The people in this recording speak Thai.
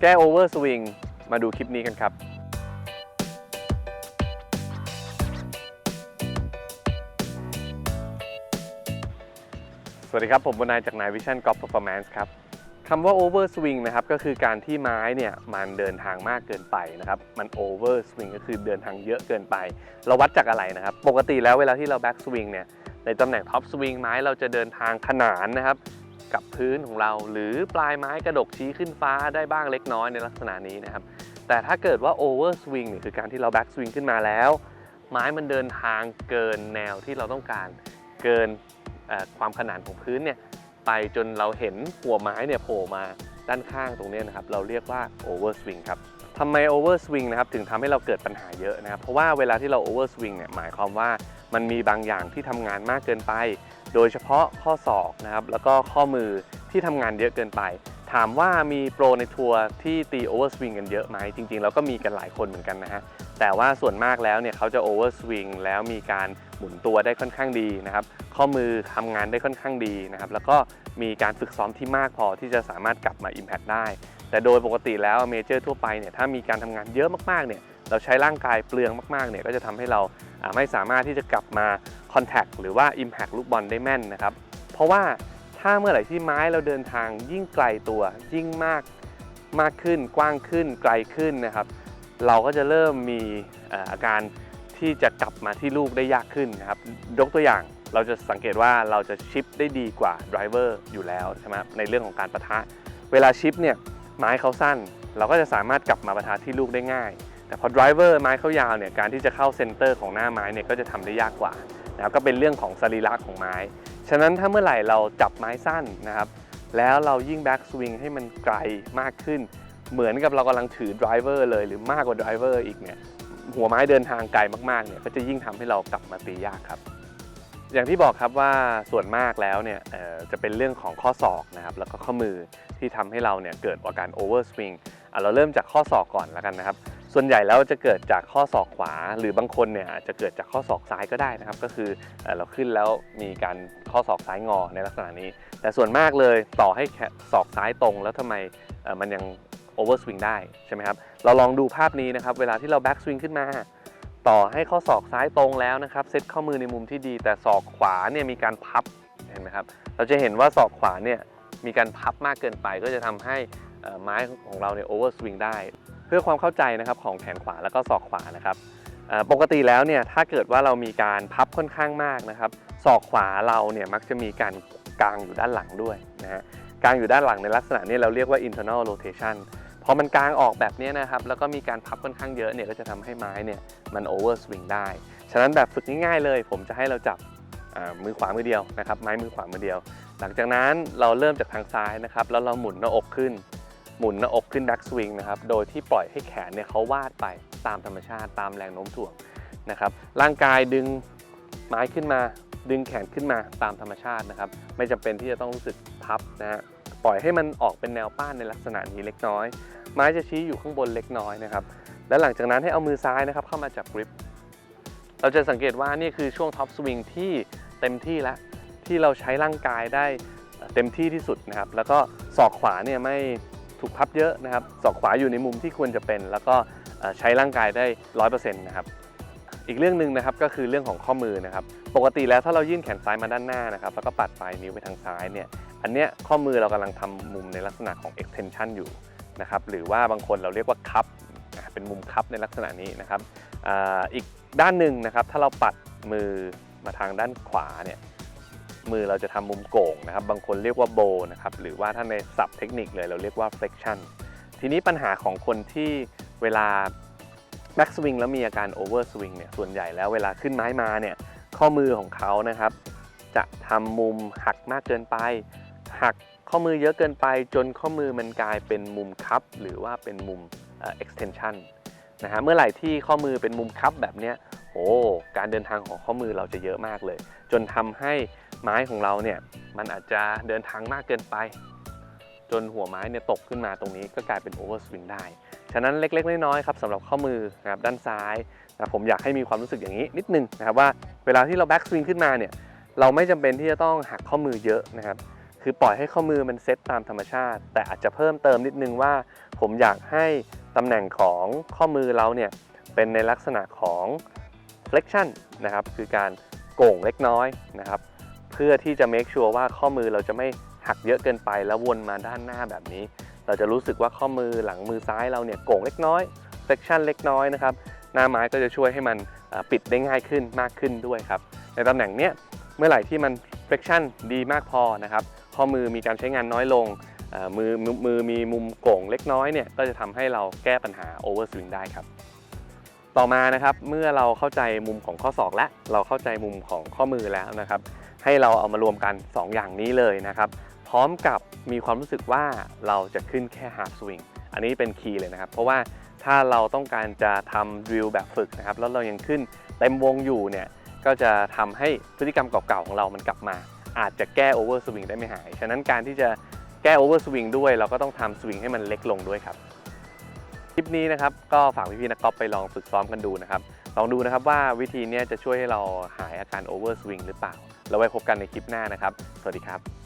แก้โอเวอร์สวิงมาดูคลิปนี้กันครับสวัสดีครับ ผมบนายจากนายวิชั่นกอล์ฟเปอร์ฟอร์แมนซ์ครับคำว่า over swing นะครับก็คือการที่ไม้เนี่ยมันเดินทางมากเกินไปนะครับมัน over swing ก็คือเดินทางเยอะเกินไป เราวัดจากอะไรนะครับ ปกติแล้วเวลาที่เรา back swing เนี่ยในตำแหน่ง top swing ไม้เราจะเดินทางขนานนะครับ กับพื้นของเรา หรือปลายไม้กระดกชี้ขึ้นฟ้าได้บ้างเล็กน้อยในลักษณะนี้นะครับ แต่ถ้าเกิดว่า over swing เนี่ยคือการที่เรา back swing ขึ้นมาแล้ว ไม้มันเดินทางเกินแนวที่เราต้องการเกินความขนานของพื้นเนี่ยไปจนเราเห็นหัวไม้เนี่ยโผล่มาด้านข้างตรงนี้นะครับ เราเรียกว่า over swing ครับทำไม over swing นะครับถึงทำให้เราเกิดปัญหาเยอะนะครับ เพราะว่าเวลาที่เรา over swing เนี่ยหมายความว่ามันมีบางอย่างที่ทำงานมากเกินไป โดยเฉพาะข้อศอกนะครับแล้วก็ข้อมือที่ทำงานเยอะเกินไป ถามว่ามีโปรในทัวร์ที่ตี over swing กันเยอะไหมจริงๆเราก็มีกันหลายคนเหมือนกันนะฮะแต่ว่าส่วนมากแล้วเนี่ยเขาจะโอเวอร์สวิงแล้วมีการหมุนตัวได้ค่อนข้างดีนะครับข้อมือทำงานได้ค่อนข้างดีนะครับแล้วก็มีการฝึกซ้อมที่มากพอที่จะสามารถกลับมา Impact ได้ แต่โดยปกติแล้วเมเจอร์ทั่วไปเนี่ยถ้ามีการทำงานเยอะมากๆเนี่ยเราใช้ร่างกายเปลืองมากๆเนี่ยก็จะทำให้เราไม่สามารถที่จะกลับมา Contact หรือว่า Impact ลูกบอลได้แม่นนะครับ เพราะว่าถ้าเมื่อไหร่ที่ไม้เราเดินทางยิ่งไกลตัวยิ่งมากมากขึ้นกว้างขึ้นไกลขึ้นนะครับ เราก็จะเริ่มมีอาการที่จะกลับมาที่ลูกได้ยากขึ้นนะครับยกตัวอย่างเราจะสังเกตว่าเราจะชิปได้ดีกว่าไดรเวอร์อยู่แล้วใช่ไหมในเรื่องของการประทะ เวลาชิปเนี่ยไม้เขาสั้น เราก็จะสามารถกลับมาประทะที่ลูกได้ง่าย แต่พอไดรเวอร์ไม้เขายาวเนี่ยการที่จะเข้าเซนเตอร์ของหน้าไม้เนี่ยก็จะทำได้ยากกว่า นะครับก็เป็นเรื่องของสรีระของไม้ ฉะนั้นถ้าเมื่อไหร่เราจับไม้สั้นนะครับ แล้วเรายิ่งแบ็กสวิงให้มันไกลมากขึ้น เหมือนกับเรากำลังถือดรเวอร์เลยหรือมากกว่าดรเวอร์อีกเนี่ยหัวไม้เดินทางไกลมากๆเนี่ยก็จะยิ่งทำให้เรากลับมาตียากครับ อย่างที่บอกครับว่าส่วนมากแล้วเนี่ยจะเป็นเรื่องของข้อศอกนะครับแล้วก็ข้อมือที่ทำให้เราเนี่ยเกิดอาการโอเวอร์สวิงเราเริ่มจากข้อศอกก่อนแล้วกันนะครับ ส่วนใหญ่แล้วจะเกิดจากข้อศอกขวา หรือบางคนเนี่ยอาจจะเกิดจากข้อศอกซ้ายก็ได้นะครับ ก็คือเราขึ้นแล้วมีการข้อศอกซ้ายงอในลักษณะนี้ แต่ส่วนมากเลยต่อให้ศอกซ้ายตรง แล้วทำไมมันยังโอเวอร์สวิงได้ใช่ไหมครับเราลองดูภาพนี้นะครับ เวลาที่เราแบ็กสวิงขึ้นมา ต่อให้ข้อศอกซ้ายตรงแล้วนะครับเซตข้อมือในมุมที่ดี แต่ศอกขวาเนี่ยมีการพับเห็นไหมครับเราจะเห็นว่าศอกขวาเนี่ยมีการพับมากเกินไปก็จะทำให้ไม้ของเราเนี่ยโอเวอร์สวิงได้ เพื่อความเข้าใจนะครับของแขนขวาแล้วก็ศอกขวานะครับปกติแล้วเนี่ยถ้าเกิดว่าเรามีการพับค่อนข้างมากนะครับศอกขวาเราเนี่ยมักจะมีการกางอยู่ด้านหลังด้วยนะฮะกางอยู่ด้านหลังในลักษณะนี้เราเรียกว่า internal rotation พอมันกางออกแบบนี้นะครับแล้วก็มีการพับค่อนข้างเยอะเนี่ยก็จะทำให้ไม้เนี่ยมันโอเวอร์สวิงได้ ฉะนั้นแบบฝึกง่ายๆเลย ผมจะให้เราจับมือขวามือเดียวนะครับไม้มือขวามือเดียว หลังจากนั้นเราเริ่มจากทางซ้ายนะครับแล้วเราหมุนหน้าอกขึ้น หมุนหน้าอกขึ้นแบ็กสวิงนะครับ โดยที่ปล่อยให้แขนเนี่ยเขาวาดไปตามธรรมชาติตามแรงโน้มถ่วงนะครับ ร่างกายดึงไม้ขึ้นมา ดึงแขนขึ้นมาตามธรรมชาตินะครับ ไม่จำเป็นที่จะต้องรู้สึกพับนะฮะ ปล่อยให้มันออกเป็นแนวป้านในลักษณะนี้เล็กน้อย ไม้จะชี้อยู่ข้างบนเล็กน้อยนะครับ และหลังจากนั้นให้เอามือซ้ายนะครับเข้ามาจับกริป เราจะสังเกตว่านี่คือช่วงท็อปสวิงที่เต็มที่แล้วที่เราใช้ร่างกายได้เต็มที่ที่สุดนะครับ แล้วก็ศอกขวาเนี่ยไม่ ถูกพับเยอะนะครับศอกขวาอยู่ในมุมที่ควรจะเป็น แล้วก็ใช้ร่างกายได้100%นะครับอีกเรื่องหนึ่งนะครับก็คือเรื่องของข้อมือนะครับ ปกติแล้วถ้าเรายื่นแขนซ้ายมาด้านหน้านะครับแล้วก็ปัดปลายนิ้วไปทางซ้ายเนี่ยอันเนี้ยข้อมือเรากำลังทำมุมในลักษณะของ extension อยู่นะครับหรือว่าบางคนเราเรียกว่าคัพอ่าเป็นมุมคัพในลักษณะนี้นะครับออีกด้านหนึ่งนะครับถ้าเราปัดมือมาทางด้านขวาเนี่ย มือเราจะทำมุมโก่งนะครับ บางคนเรียกว่าโบนะครับ หรือว่าถ้าในศัพท์เทคนิคเลยเราเรียกว่า flexion ทีนี้ปัญหาของคนที่เวลา back swing แล้วมีอาการ over swing เนี่ย ส่วนใหญ่แล้วเวลาขึ้นไม้มาเนี่ย ข้อมือของเขานะครับ จะทำมุมหักมากเกินไป หักข้อมือเยอะเกินไป จนข้อมือมันกลายเป็นมุมคัพหรือว่าเป็นมุมเอ่อ extension นะฮะ เมื่อไหร่ที่ข้อมือเป็นมุมคัพแบบเนี้ย โอ้การเดินทางของข้อมือเราจะเยอะมากเลย จนทำให้ไม้ของเราเนี่ยมันอาจจะเดินทางมากเกินไป จนหัวไม้เนี่ยตกขึ้นมาตรงนี้ก็กลายเป็นโอเวอร์สวิงได้ ฉะนั้นเล็กๆน้อยๆครับสำหรับข้อมือนะครับด้านซ้ายนะผมอยากให้มีความรู้สึกอย่างนี้นิดนึงนะครับว่าเวลาที่เราแบ็กสวิงขึ้นมาเนี่ยเราไม่จำเป็นที่จะต้องหักข้อมือเยอะนะครับคือปล่อยให้ข้อมือมันเซตตามธรรมชาติ แต่อาจจะเพิ่มเติมนิดนึงว่า ผมอยากให้ตำแหน่งของข้อมือเราเนี่ยเป็นในลักษณะของ flexion นะครับคือการโก่งเล็กน้อยนะครับ เพื่อที่จะ make sure ว่าข้อมือเราจะไม่หักเยอะเกินไปแล้ววนมาด้านหน้าแบบนี้ เราจะรู้สึกว่าข้อมือหลังมือซ้ายเราเนี่ยโก่งเล็กน้อย flexion เล็กน้อยนะครับหน้าไม้ก็จะช่วยให้มันปิดได้ง่ายขึ้นมากขึ้นด้วยครับในตำแหน่งเนี้ยเมื่อไหร่ที่มัน flexion ดีมากพอนะครับข้อมือมีการใช้งานน้อยลงมือมือมือมีมุมโก่งเล็กน้อยเนี่ยก็จะทำให้เราแก้ปัญหา overswing ได้ครับ ต่อมานะครับเมื่อเราเข้าใจมุมของข้อศอกและเราเข้าใจมุมของข้อมือแล้วนะครับ ให้เราเอามารวมกัน 2 อย่างนี้เลยนะครับ พร้อมกับมีความรู้สึกว่าเราจะขึ้นแค่ half swing อันนี้เป็นคีย์เลยนะครับ เพราะว่าถ้าเราต้องการจะทำดริลแบบฝึกนะครับแล้วเรายังขึ้นเต็มวงอยู่เนี่ยก็จะทำให้พฤติกรรมเก่าๆของเรามันกลับมา อาจจะแก้โอเวอร์สวิงได้ไม่หาย ฉะนั้นการที่จะแก้โอเวอร์สวิงด้วย เราก็ต้องทำสวิงให้มันเล็กลงด้วยครับ คลิปนี้นะครับก็ฝากพี่ๆนักกอล์ฟไปลองฝึกซ้อมกันดูนะครับ ลองดูนะครับว่าวิธีนี้จะช่วยให้เราหายอาการโอเวอร์สวิงหรือเปล่า เราไว้พบกันในคลิปหน้านะครับ สวัสดีครับ